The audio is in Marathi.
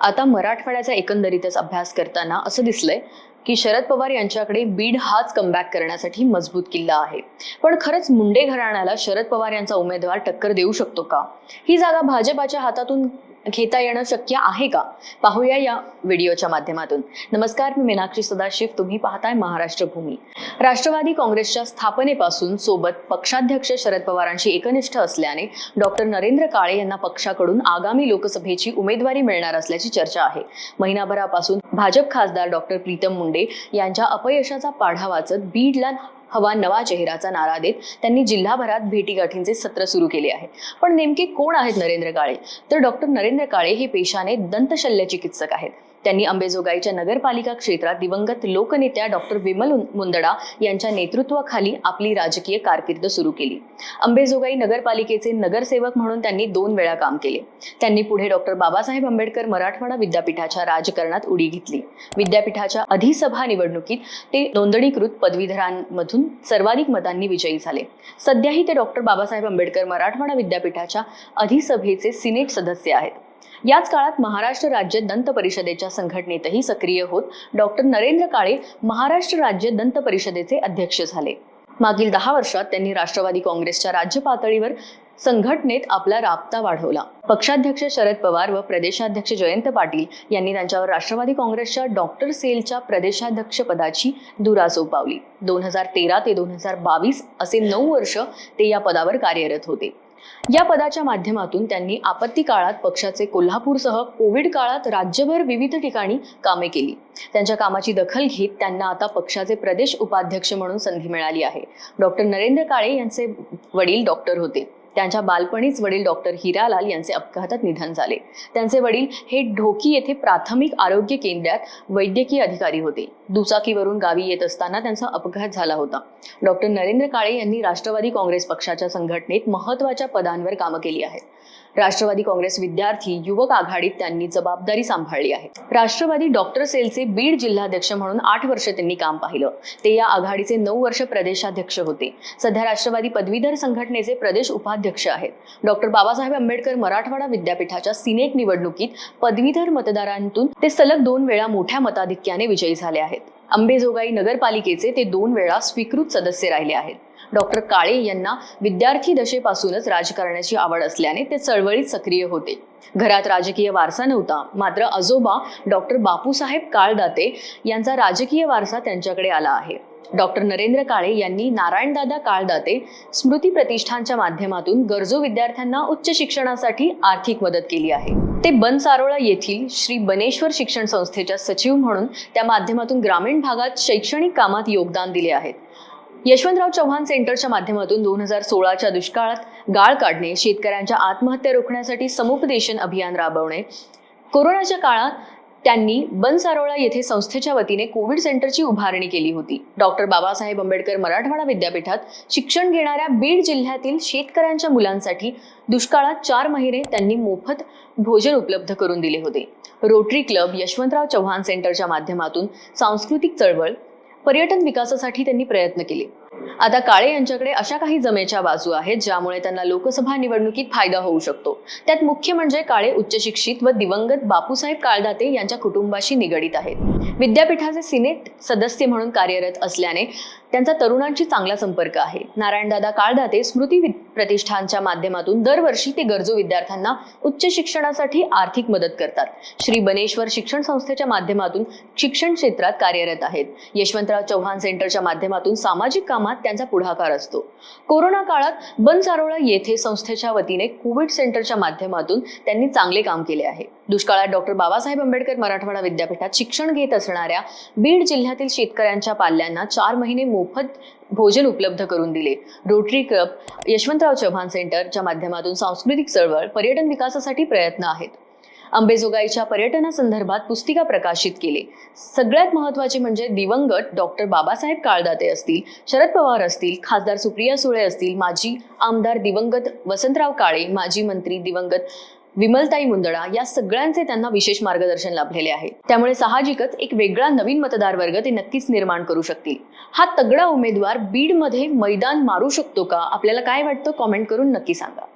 आता मराठवाड्याचा एकंदरीतच अभ्यास करताना असं दिसलंय की शरद पवार यांच्याकडे बीड हाच कमबॅक करण्यासाठी मजबूत किल्ला आहे. पण खरंच मुंडे घराण्याला शरद पवार यांचा उमेदवार टक्कर देऊ शकतो का? ही जागा भाजपाच्या हातातून घेता येणं शक्य आहे का? पाहूया या व्हिडिओच्या माध्यमातून. नमस्कार मी मीनाक्षी सदाशिव. तुम्ही पाहताय महाराष्ट्र भूमी. राष्ट्रवादी काँग्रेसच्या स्थापनेपासून सोबत पक्षाध्यक्ष शरद पवारांशी एकनिष्ठ असल्याने डॉक्टर नरेंद्र काळे यांना पक्षाकडून आगामी लोकसभेची उमेदवारी मिळणार असल्याची चर्चा आहे. महिनाभरापासून भाजप खासदार डॉक्टर प्रीतम मुंडे यांच्या अपयशाचा पाढा वाचत बीडला हवा नवा चेहराचा नारा देत त्यांनी जिल्हाभरात भेटीगाठींचे सत्र सुरू केले आहे. पण नेमके कोण आहेत नरेंद्र काळे? तर डॉक्टर नरेंद्र काळे हे पेशाने दंतशल्य चिकित्सक आहेत. त्यांनी अंबेजोगाईच्या नगरपालिका क्षेत्रात दिवंगत लोकनेत्या डॉक्टर विमल मुंदडा यांच्या नेतृत्वाखाली आपली राजकीय कारकीर्द सुरू केली. अंबेजोगाई नगरपालिकेचे नगरसेवक म्हणून त्यांनी दोन वेळा काम केले. त्यांनी पुढे डॉक्टर बाबासाहेब आंबेडकर मराठवाडा विद्यापीठाच्या राजकारणात उडी घेतली. विद्यापीठाच्या अधिसभा निवडणुकीत ते नोंदणीकृत पदवीधरांमधून सर्वाधिक मतांनी विजयी झाले. सध्याही ते डॉक्टर बाबासाहेब आंबेडकर मराठवाडा विद्यापीठाच्या अधिसभेचे सिनेट सदस्य आहेत. याच काळात महाराष्ट्र राज्य दंत परिषदेच्या संघटनेतही सक्रिय होत डॉक्टर नरेंद्र काळे महाराष्ट्र राज्य दंत परिषदेचे अध्यक्ष झाले. मागील दहा वर्षात त्यांनी राष्ट्रवादी काँग्रेसच्या राज्य पातळीवर संघटनेत आपला राबता वाढवला. पक्षाध्यक्ष शरद पवार व प्रदेशाध्यक्ष जयंत पाटील यांनी त्यांच्यावर राष्ट्रवादी काँग्रेसच्या डॉक्टर सेलच्या प्रदेशाध्यक्ष पदाची धुरा सोपावली. दोन हजार तेरा ते दोन हजार बावीस असे नऊ वर्ष ते या पदावर कार्यरत होते. या पदाच्या माध्यमातून त्यांनी आपत्ती काळात पक्षाचे कोल्हापूरसह कोविड काळात राज्यभर विविध ठिकाणी कामे केली. त्यांच्या कामाची दखल घेत त्यांना आता पक्षाचे प्रदेश उपाध्यक्ष म्हणून संधी मिळाली आहे. डॉक्टर नरेंद्र काळे यांचे वडील डॉक्टर होते. त्यांच्या बालपणीच वडील डॉक्टर हिरालाल यांचे अपघातात निधन झाले. त्यांचे वडील हे ढोकी येथे प्राथमिक आरोग्य केंद्रात वैद्यकीय अधिकारी होते. दुचाकीवरून गावी येत असताना त्यांचा अपघात झाला होता. डॉक्टर नरेंद्र काळे यांनी राष्ट्रवादी काँग्रेस पक्षाच्या संघटनेत महत्त्वाच्या पदांवर कामं केली आहेत. राष्ट्रवादी काँग्रेस विद्यार्थी युवक आघाडीत त्यांनी जबाबदारी सांभाळली आहे. राष्ट्रवादी डॉक्टर सेलचे बीड जिल्हाध्यक्ष म्हणून आठ वर्ष त्यांनी काम पाहिलं. ते या आघाडीचे नऊ वर्ष प्रदेशाध्यक्ष होते. सध्या राष्ट्रवादी पदवीधर संघटनेचे प्रदेश उपाध्यक्ष आहेत. डॉक्टर बाबासाहेब आंबेडकर मराठवाडा विद्यापीठाच्या सिनेट निवडणुकीत पदवीधर मतदारांतून ते सलग दोन वेळा मोठ्या मताधिक्याने विजयी झाले आहेत. अंबेजोगाई नगरपालिकेचे ते दोन वेळा स्वीकृत सदस्य राहिले आहेत. डॉक्टर काळे यांना विद्यार्थी दशेपासूनच राजकारणाची आवड असल्याने ते चळवळीत सक्रिय होते. घरात राजकीय वारसा नव्हता मात्र आजोबा डॉक्टर बापूसाहेब काळदाते यांचा राजकीय वारसा त्यांच्याकडे आला आहे. डॉक्टर नरेंद्र काळे यांनी नारायणदादा काळदाते स्मृती प्रतिष्ठानच्या माध्यमातून गरजू विद्यार्थ्यांना उच्च शिक्षणासाठी आर्थिक मदत केली आहे. ते बनसारोळा येथील श्री बनेश्वर शिक्षण संस्थेच्या सचिव म्हणून त्या माध्यमातून ग्रामीण भागात शैक्षणिक कामात योगदान दिले आहेत. यशवंतराव चव्हाण सेंटरच्या माध्यमातून दोन हजार सोळाच्या दुष्काळात गाळ काढणे शेतकऱ्यांच्या आत्महत्या रोखण्यासाठी समुपदेशन अभियान राबवणे. कोरोनाच्या काळात त्यांनी बनसारोळा येथे संस्थेच्या वतीने कोविड सेंटरची उभारणी केली होती. डॉक्टर बाबासाहेब आंबेडकर मराठवाडा विद्यापीठात शिक्षण घेणाऱ्या बीड जिल्ह्यातील शेतकऱ्यांच्या मुलांसाठी दुष्काळात चार महिने त्यांनी मोफत भोजन उपलब्ध करून दिले होते. रोटरी क्लब यशवंतराव चव्हाण सेंटरच्या माध्यमातून सांस्कृतिक चळवळ पर्यटन विकासासाठी त्यांनी प्रयत्न केले. आता काळे यांच्याकडे अशा काही जमेच्या बाजू आहेत ज्यामुळे त्यांना लोकसभा निवडणुकीत फायदा होऊ शकतो. त्यात मुख्य म्हणजे काळे उच्च शिक्षित व दिवंगत बापूसाहेब काळदाते यांच्या कुटुंबाशी निगडीत आहेत. विद्यापीठाचे सिनेट सदस्य म्हणून कार्यरत असल्याने त्यांचा तरुणांशी चांगला संपर्क आहे. नारायणदादा काळदाते स्मृती वि- प्रतिष्ठानच्या माध्यमातून दरवर्षी ते गरजू विद्यार्थ्यांना उच्च शिक्षणासाठी आर्थिक मदत करतात. श्री बनेश्वर शिक्षण संस्थेच्या माध्यमातून शिक्षण क्षेत्रात कार्यरत आहेत. यशवंतराव चव्हाण सेंटरच्या माध्यमातून सामाजिक काम कामात त्यांचा पुढाकार असतो. कोरोना काळात बनसारोळा येथे संस्थेच्या वतीने कोविड सेंटरच्या माध्यमातून त्यांनी चांगले काम केले आहे. दुष्काळात डॉक्टर बाबासाहेब आंबेडकर मराठवाडा विद्यापीठात शिक्षण घेत असणाऱ्या बीड जिल्ह्यातील शेतकऱ्यांच्या पाल्यांना चार महिने मोफत भोजन उपलब्ध करून दिले. रोटरी क्लब यशवंतराव चव्हाण सेंटरच्या माध्यमातून सांस्कृतिक चळवळ पर्यटन विकासासाठी प्रयत्न आहेत. अंबेजोगाईच्या पर्यटनासंदर्भात पुस्तिका प्रकाशित केली. सगळ्यात महत्त्वाचे म्हणजे दिवंगत डॉक्टर बाबासाहेब काळदाते असतील शरद पवार असतील खासदार सुप्रिया सुळे असतील माजी आमदार दिवंगत वसंतराव काळे माजी मंत्री दिवंगत विमलताई मुंदडा या सगळ्यांचे त्यांना विशेष मार्गदर्शन लाभलेले आहे. त्यामुळे साहजिकच एक वेगळा नवीन मतदार वर्ग ते नक्कीच निर्माण करू शकतील. हा तगडा उमेदवार बीडमध्ये मैदान मारू शकतो का? आपल्याला काय वाटतं? कॉमेंट करून नक्की सांगा.